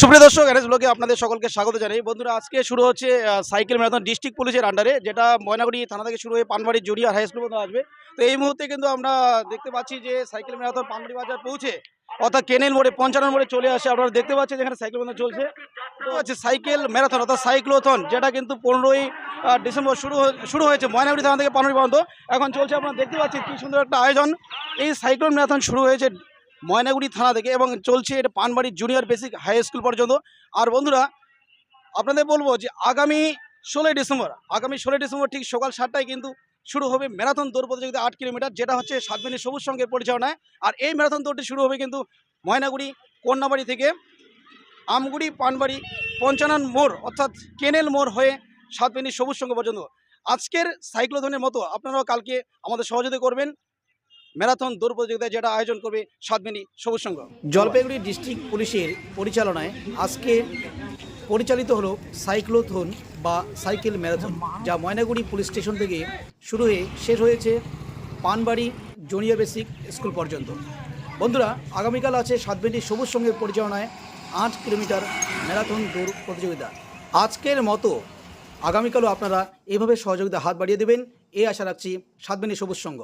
সুপ্রিয় দর্শক, এনএস ব্লগে আপনাদের সকলকে স্বাগত জানাই। বন্ধুরা, আজকে শুরু হচ্ছে সাইকেল ম্যারাথন ডিস্ট্রিক্ট পুলিশের আন্ডারে যেটা ময়নাগুড়ি থানা থেকে শুরু হয়ে পানবাড়ি জুনিয়র হাই স্কুল পর্যন্ত আসবে। তো এই মুহূর্তে কিন্তু আমরা দেখতে পাচ্ছি যে সাইকেল ম্যারাথন পানবাড়ি বাজার পৌঁছে, অর্থাৎ কেনেল মোড়ে, পঞ্চান্ন মোড়ে চলে আসে। আপনারা দেখতে পাচ্ছেন যেখানে সাইকেল ম্যারাথন চলছে। তো হচ্ছে সাইকেল ম্যারাথন, অর্থাৎ সাইক্লোথন, যেটা কিন্তু পনেরোই ডিসেম্বর শুরু শুরু হয়েছে ময়নাগুড়ি থানা থেকে পানবাড়ি পর্যন্ত। এখন চলছে, আপনারা দেখতে পাচ্ছেন কি সুন্দর একটা আয়োজন। এই সাইক্লোন ম্যারাথন শুরু হয়েছে ময়নাগুড়ি থানা থেকে এবং চলছে এটা Panbari junior basic high school পর্যন্ত। আর বন্ধুরা, আপনাদের বলব যে আগামী ষোলোই ডিসেম্বর, আগামী ষোলোই ডিসেম্বর ঠিক সকাল সাতটায় কিন্তু শুরু হবে ম্যারাথন দৌড় প্রতিযোগিতা আট কিলোমিটার, যেটা হচ্ছে সাতমিনী সবুজ সঙ্গের পরিচালনায়। আর এই ম্যারাথন দৌড়টি শুরু হবে কিন্তু ময়নাগুড়ি কন্যাবাড়ি থেকে আমগুড়ি পানবাড়ি পঞ্চানন মোড়, অর্থাৎ কেনেল মোড় হয়ে সাতমিনী সবুজ সঙ্গ পর্যন্ত। আজকের সাইক্লোথনের মতো আপনারাও কালকে আমাদের সহযোগিতা করবেন। ম্যারাথন দৌড় প্রতিযোগিতা যেটা আয়োজন করবে সাতমিনী সবুজ সংঘ। জলপাইগুড়ি ডিস্ট্রিক্ট পুলিশের পরিচালনায় আজকে পরিচালিত হলো সাইক্লোথন বা সাইকেল ম্যারাথন, যা ময়নাগুড়ি পুলিশ স্টেশন থেকে শুরু হয়ে শেষ হয়েছে পানবাড়ি জুনিয়র বেসিক স্কুল পর্যন্ত। বন্ধুরা, আগামীকাল আছে সাতমিনী সবুজ সংঘের পরিচালনায় আট কিলোমিটার ম্যারাথন দৌড় প্রতিযোগিতা। আজকের মতো আগামীকালও আপনারা এভাবে সহযোগিতা হাত বাড়িয়ে দেবেন, এই আশা রাখছি সাতমিনী সবুজ সংঘ।